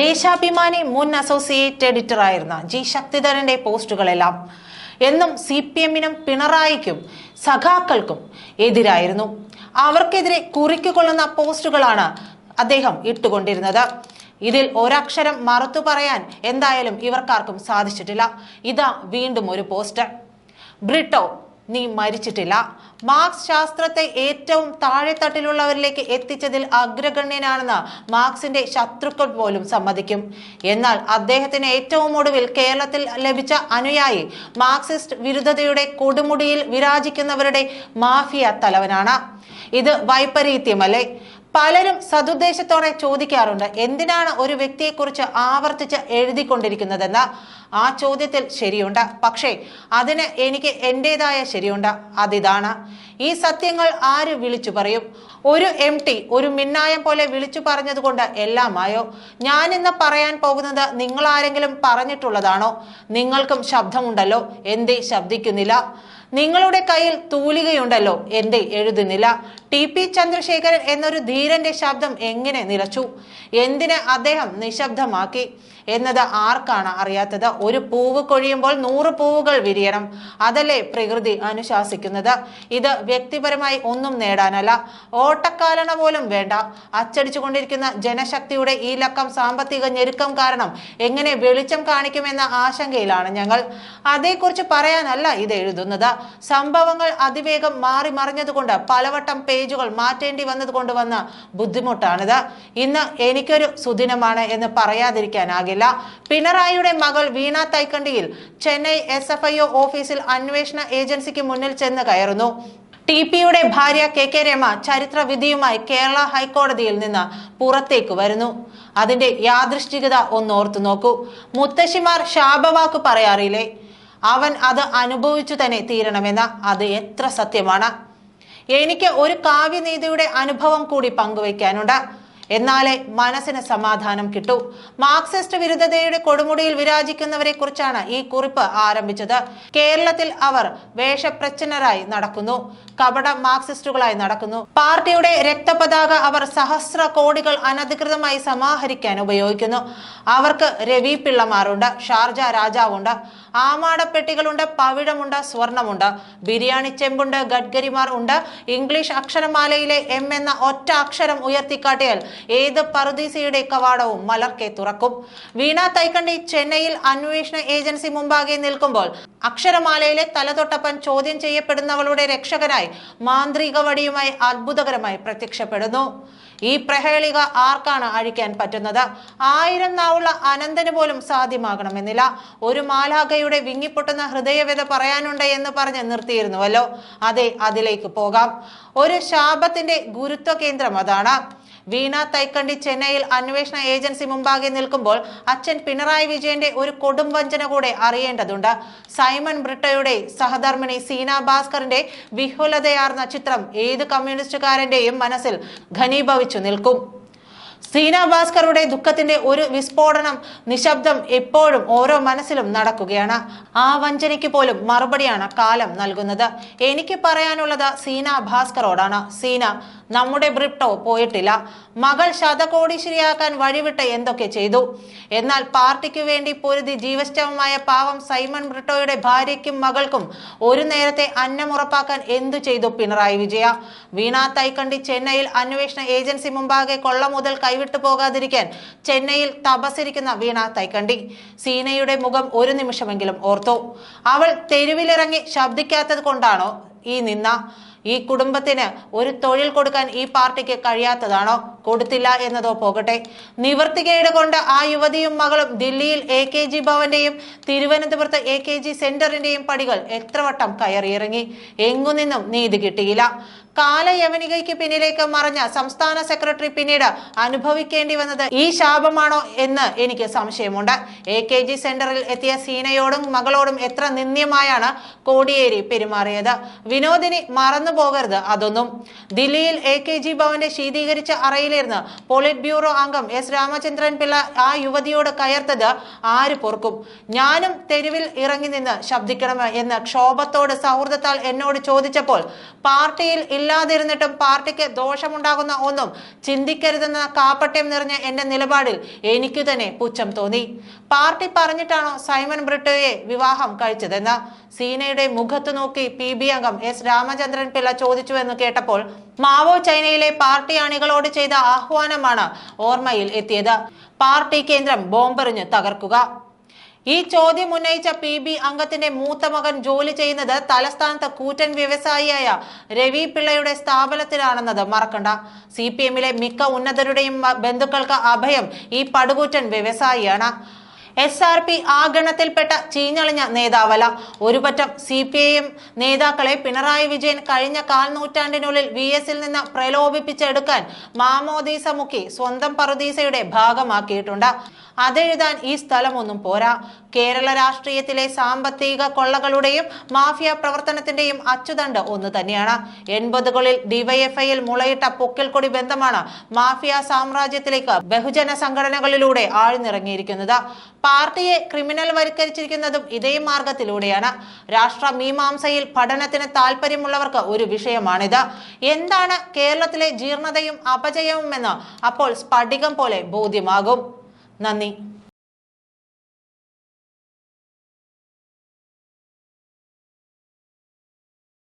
ദേശാഭിമാനി മുൻ associate editor എഡിറ്ററായിരുന്ന G ശക്തിധരന്റെ പോസ്റ്റുകളെല്ലാം എന്നും സി പി എമ്മിനും പിണറായിക്കും സഖാക്കൾക്കും എതിരായിരുന്നു. അവർക്കെതിരെ കുറിക്കുകൊള്ളുന്ന പോസ്റ്റുകളാണ് അദ്ദേഹം ഇട്ടുകൊണ്ടിരുന്നത്. ഇതിൽ ഒരക്ഷരം മറുത്തു പറയാൻ എന്തായാലും ഇവർക്കാർക്കും സാധിച്ചിട്ടില്ല. ഇതാ വീണ്ടും ഒരു പോസ്റ്റ്. ബ്രിട്ടോ നീ മരിച്ചിട്ടില്ല. മാർക്സ് ശാസ്ത്രത്തെ ഏറ്റവും താഴെത്തട്ടിലുള്ളവരിലേക്ക് എത്തിച്ചതിൽ അഗ്രഗണ്യനാണെന്ന് മാർക്സിന്റെ ശത്രുക്കൾ പോലും സമ്മതിക്കും. എന്നാൽ അദ്ദേഹത്തിന് ഏറ്റവും ഒടുവിൽ കേരളത്തിൽ ലഭിച്ച അനുയായി മാർക്സിസ്റ്റ് വിരുദ്ധതയുടെ കൊടുമുടിയിൽ വിരാജിക്കുന്നവരുടെ മാഫിയ തലവനാണ്. ഇത് വൈപരീത്യമല്ലേ? പലരും സതുദ്ദേശത്തോടെ ചോദിക്കാറുണ്ട്. എന്തിനാണ് ഒരു വ്യക്തിയെക്കുറിച്ച് ആവർത്തിച്ച് എഴുതിക്കൊണ്ടിരിക്കുന്നതെന്ന്? ആ ചോദ്യത്തിൽ ശരിയുണ്ട്. പക്ഷേ അതിന് എനിക്ക് എന്റെതായ ശരിയുണ്ട്. അതിതാണ്. ഈ സത്യങ്ങൾ ആര് വിളിച്ചു പറയും? ഒരു എം ടി ഒരു മിന്നായം പോലെ വിളിച്ചു പറഞ്ഞതുകൊണ്ട് എല്ലാമായോ? ഞാൻ പറയാൻ പോകുന്നത് നിങ്ങൾ ആരെങ്കിലും പറഞ്ഞിട്ടുള്ളതാണോ? നിങ്ങൾക്കും ശബ്ദമുണ്ടല്ലോ. എന്തേ ശബ്ദിക്കുന്നില്ല? നിങ്ങളുടെ കയ്യിൽ തൂലികയുണ്ടല്ലോ. എന്തേ എഴുതുന്നില്ല? ടി പി ചന്ദ്രശേഖരൻ എന്നൊരു ധീരന്റെ ശബ്ദം എങ്ങനെ നിലച്ചു? എന്തിന് അദ്ദേഹം നിശബ്ദമാക്കി? എന്നത് ആർക്കാണ് അറിയാത്തത്? ഒരു പൂവ് കൊഴിയുമ്പോൾ നൂറ് പൂവുകൾ വിരിയണം. അതല്ലേ പ്രകൃതി അനുശാസിക്കുന്നത്? ഇത് വ്യക്തിപരമായി ഒന്നും നേടാനല്ല. ഓട്ടക്കാലണ പോലും വേണ്ട. അച്ചടിച്ചുകൊണ്ടിരിക്കുന്ന ജനശക്തിയുടെ ഈ ലക്കം സാമ്പത്തിക ഞെരുക്കം കാരണം എങ്ങനെ വെളിച്ചം കാണിക്കുമെന്ന ആശങ്കയിലാണ് ഞങ്ങൾ. അതേക്കുറിച്ച് പറയാനല്ല ഇത് എഴുതുന്നത്. സംഭവങ്ങൾ അതിവേഗം മാറി മറിഞ്ഞതുകൊണ്ട് പലവട്ടം പേജുകൾ മാറ്റേണ്ടി വന്നത് കൊണ്ട് വന്ന ബുദ്ധിമുട്ടാണിത്. ഇന്ന് എനിക്കൊരു സുദിനമാണ് എന്ന് പറയാതിരിക്കാനാകില്ല. പിണറായിയുടെ മകൾ Veena തൈക്കണ്ടിയിൽ Chennai S F I O ഓഫീസിൽ അന്വേഷണ ഏജൻസിക്ക് മുന്നിൽ ചെന്ന് കയറുന്നു. ടി പിയുടെ ഭാര്യ കെ കെ രമ ചരിത്ര വിധിയുമായി കേരള ഹൈക്കോടതിയിൽ നിന്ന് പുറത്തേക്ക് വരുന്നു. അതിന്റെ യാദൃശ്ചികത ഒന്നോർത്തു നോക്കൂ. മുത്തശ്ശിമാർ ശാപവാക്ക് പറയാറില്ലേ? അവൻ അത് അനുഭവിച്ചു തന്നെ തീരണമെന്ന അത് എത്ര സത്യമാണ്? എനിക്ക് ഒരു കാവ്യനീതിയുടെ അനുഭവം കൂടി പങ്കുവയ്ക്കാനുണ്ട്. എന്നാലേ മനസ്സിന് സമാധാനം കിട്ടൂ. മാർക്സിസ്റ്റ് വിരുദ്ധതയുടെ കൊടുമുടിയിൽ വിരാജിക്കുന്നവരെ കുറിച്ചാണ് ഈ കുറിപ്പ് ആരംഭിച്ചത്. കേരളത്തിൽ അവർ വേഷപ്രച്ഛന്നരായി നടക്കുന്നു. കപട മാർക്സിസ്റ്റുകളായി നടക്കുന്നു. പാർട്ടിയുടെ രക്തപതാക അവർ സഹസ്ര കോടികൾ അനധികൃതമായി സമാഹരിക്കാൻ ഉപയോഗിക്കുന്നു. അവർക്ക് രവി പിള്ളമാരുണ്ട് ഷാർജ രാജാവുണ്ട് ആമാടപ്പെട്ടികളുണ്ട് പവിഴമുണ്ട് സ്വർണമുണ്ട് ബിരിയാണി ചെമ്പുണ്ട് ഗഡ്കരിമാർ ഉണ്ട്. ഇംഗ്ലീഷ് അക്ഷരമാലയിലെ എം എന്ന ഒറ്റ അക്ഷരം ഉയർത്തിക്കാട്ടിയാൽ ഏത് പറുദീസയുടെ കവാടവും മലർക്കെ തുറക്കും. വീണ തൈക്കണ്ടി ചെന്നൈയിൽ അന്വേഷണ ഏജൻസി മുമ്പാകെ നിൽക്കുമ്പോൾ അക്ഷരമാലയിലെ തലതൊട്ടപ്പൻ ചോദ്യം ചെയ്യപ്പെടുന്നവളുടെ രക്ഷകനായി മാന്ത്രിക വടിയുമായി അത്ഭുതകരമായി പ്രത്യക്ഷപ്പെടുന്നു. ഈ പ്രഹേളിക ആർക്കാണ് അഴിക്കാൻ പറ്റുന്നത്? ആയിരം നാവുള്ള അനന്തന് പോലും സാധ്യമാകണമെന്നില്ല. ഒരു മാലാഖയുടെ വിങ്ങിപ്പൊട്ടുന്ന ഹൃദയവ്യത പറയാനുണ്ട് എന്ന് പറഞ്ഞ് നിർത്തിയിരുന്നുവല്ലോ. അതെ അതിലേക്ക് പോകാം. ഒരു ശാപത്തിന്റെ ഗുരുത്വ കേന്ദ്രം അതാണ്. വീണ തൈക്കണ്ടി ചെന്നൈയിൽ അന്വേഷണ ഏജൻസി മുമ്പാകെ നിൽക്കുമ്പോൾ അച്ഛൻ പിണറായി വിജയന്റെ ഒരു കൊടും വഞ്ചന കൂടെ അറിയേണ്ടതുണ്ട്. സൈമൺ ബ്രിട്ടയുടെ സഹധർമ്മിണി സീന ഭാസ്കറിന്റെ വിഹുലതയാർന്ന ചിത്രം ഏത് കമ്മ്യൂണിസ്റ്റുകാരന്റെയും മനസ്സിൽ ഘനീഭവിച്ചു നിൽക്കും. സീന ഭാസ്കറുടെ ദുഃഖത്തിന്റെ ഒരു വിസ്ഫോടനം നിശബ്ദം എപ്പോഴും ഓരോ മനസ്സിലും നടക്കുകയാണ്. ആ വഞ്ചനയ്ക്ക് പോലും മറുപടിയാണ് കാലം നൽകുന്നത്. എനിക്ക് പറയാനുള്ളത് സീന ഭാസ്കറോടാണ്. സീന നമ്മുടെ ബ്രിപ്റ്റോ പോയിട്ടില്ല. മകൾ ശതകോടീശ്വരിയാക്കാൻ വഴിവിട്ട് എന്തൊക്കെ ചെയ്തു? എന്നാൽ പാർട്ടിക്ക് വേണ്ടി പൊരുതി ജീവശ്ചവമായ പാവം സൈമൺ ബ്രിട്ടോയുടെ ഭാര്യയ്ക്കും മകൾക്കും ഒരു നേരത്തെ അന്നമുറപ്പാക്കാൻ എന്തു ചെയ്തു പിണറായി വിജയ? വീണ തൈക്കണ്ടി ചെന്നൈയിൽ അന്വേഷണ ഏജൻസി മുമ്പാകെ കൊള്ള മുതൽ കൈവിട്ടു പോകാതിരിക്കാൻ ചെന്നൈയിൽ തപസിരിക്കുന്ന വീണ തൈക്കണ്ടി. സീനയുടെ മുഖം ഒരു നിമിഷമെങ്കിലും ഓർത്തു. അവൾ തെരുവിലിറങ്ങി ശബ്ദിക്കാത്തത് കൊണ്ടാണോ ഈ നിന്ന? ഈ കുടുംബത്തിന് ഒരു തൊഴിൽ കൊടുക്കാൻ ഈ പാർട്ടിക്ക് കഴിയാത്തതാണോ? കൊടുത്തില്ല എന്നതോ പോകട്ടെ. നിവർത്തികേട് കൊണ്ട് ആ യുവതിയും മകളും ദില്ലിയിൽ എ കെ ജി ഭവന്റെയും തിരുവനന്തപുരത്ത് എ കെ ജി സെന്ററിന്റെയും പടികൾ എത്ര വട്ടം കയറിയിറങ്ങി. എങ്ങുനിന്നും നീതി കിട്ടിയില്ല. കാലയവനികയ്ക്ക് പിന്നിലേക്ക് മറഞ്ഞ സംസ്ഥാന സെക്രട്ടറി പിന്നീട് അനുഭവിക്കേണ്ടി വന്നത് ഈ ശാപമാണോ എന്ന് എനിക്ക് സംശയമുണ്ട്. എ കെ ജി സെന്ററിൽ എത്തിയ സീനയോടും മകളോടും എത്ര നിന്ദ്യമായാണ് കോടിയേരി പെരുമാറിയത്. വിനോദിനി മറന്നു പോകരുത് അതൊന്നും. ദില്ലിയിൽ എ കെ ജി ഭവന്റെ ശീതീകരിച്ച അറയിലിരുന്ന് പോളിറ്റ് ബ്യൂറോ അംഗം എസ് രാമചന്ദ്രൻ പിള്ള ആ യുവതിയോട് കയർത്തത് ആര് പൊറുക്കും? ഞാനും തെരുവിൽ ഇറങ്ങി നിന്ന് ശബ്ദിക്കണം എന്ന് ക്ഷോഭത്തോട് സൗഹൃദത്താൽ എന്നോട് ചോദിച്ചപ്പോൾ പാർട്ടിയിൽ ഇല്ല ഇല്ലാതിരുന്നിട്ടും പാർട്ടിക്ക് ദോഷമുണ്ടാകുന്ന ഒന്നും ചിന്തിക്കരുതെന്ന കാപ്പട്യം നിറഞ്ഞ എന്റെ നിലപാടിൽ എനിക്ക് തന്നെ പുച്ഛം തോന്നി. പാർട്ടി പറഞ്ഞിട്ടാണോ സൈമൺ ബ്രിട്ടോയെ വിവാഹം കഴിച്ചതെന്ന്? സീനയുടെ മുഖത്ത് നോക്കി പി ബി അംഗം എസ് രാമചന്ദ്രൻ പിള്ള ചോദിച്ചുവെന്ന് കേട്ടപ്പോൾ മാവോ ചൈനയിലെ പാർട്ടി അണികളോട് ചെയ്ത ആഹ്വാനമാണ് ഓർമ്മയിൽ എത്തിയത്. പാർട്ടി കേന്ദ്രം ബോംബെറിഞ്ഞ് തകർക്കുക. ഈ ചോദ്യം ഉന്നയിച്ച പി ബി അംഗത്തിന്റെ മൂത്ത മകൻ ജോലി ചെയ്യുന്നത് തലസ്ഥാനത്ത് കൂറ്റൻ വ്യവസായിയായ രവി പിള്ളയുടെ സ്ഥാപനത്തിലാണെന്നത് മറക്കണ്ട. സി പി എമ്മിലെ മിക്ക ഉന്നതരുടെയും ബന്ധുക്കൾക്ക് അഭയം ഈ പടുകൂറ്റൻ വ്യവസായിയാണ്. എസ് ആർ പി ആ ഗണത്തിൽപ്പെട്ട ചീഞ്ഞളിഞ്ഞ നേതാവല്ല. ഒരുപറ്റം സി പി ഐ എം നേതാക്കളെ പിണറായി വിജയൻ കഴിഞ്ഞ കാൽനൂറ്റാണ്ടിനുള്ളിൽ വി എസിൽ നിന്ന് പ്രലോഭിപ്പിച്ചെടുക്കാൻ മാമോദീസ മുക്കി സ്വന്തം പറുദീസയുടെ ഭാഗമാക്കിയിട്ടുണ്ട്. അതെഴുതാൻ ഈ സ്ഥലമൊന്നും പോരാ. കേരള രാഷ്ട്രീയത്തിലെ സാമ്പത്തിക കൊള്ളകളുടെയും മാഫിയ പ്രവർത്തനത്തിന്റെയും അച്ചുതണ്ട് ഒന്ന് തന്നെയാണ്. എൺപതുകളിൽ ഡിവൈഎഫ്ഐയിൽ മുളയിട്ട പൊക്കിൽക്കൊടി ബന്ധമാണ് മാഫിയ സാമ്രാജ്യത്തിലേക്ക് ബഹുജന സംഘടനകളിലൂടെ ആഴ്ന്നിറങ്ങിയിരിക്കുന്നത്. പാർട്ടിയെ ക്രിമിനൽ വരിക്കരിച്ചിരിക്കുന്നതും ഇതേ മാർഗത്തിലൂടെയാണ്. രാഷ്ട്ര മീമാംസയിൽ പഠനത്തിന് താല്പര്യമുള്ളവർക്ക് ഒരു വിഷയമാണിത്. എന്താണ് കേരളത്തിലെ ജീർണതയും അപജയവുമെന്ന് അപ്പോൾ സ്ഫടികം പോലെ ബോധ്യമാകും. നന്ദി.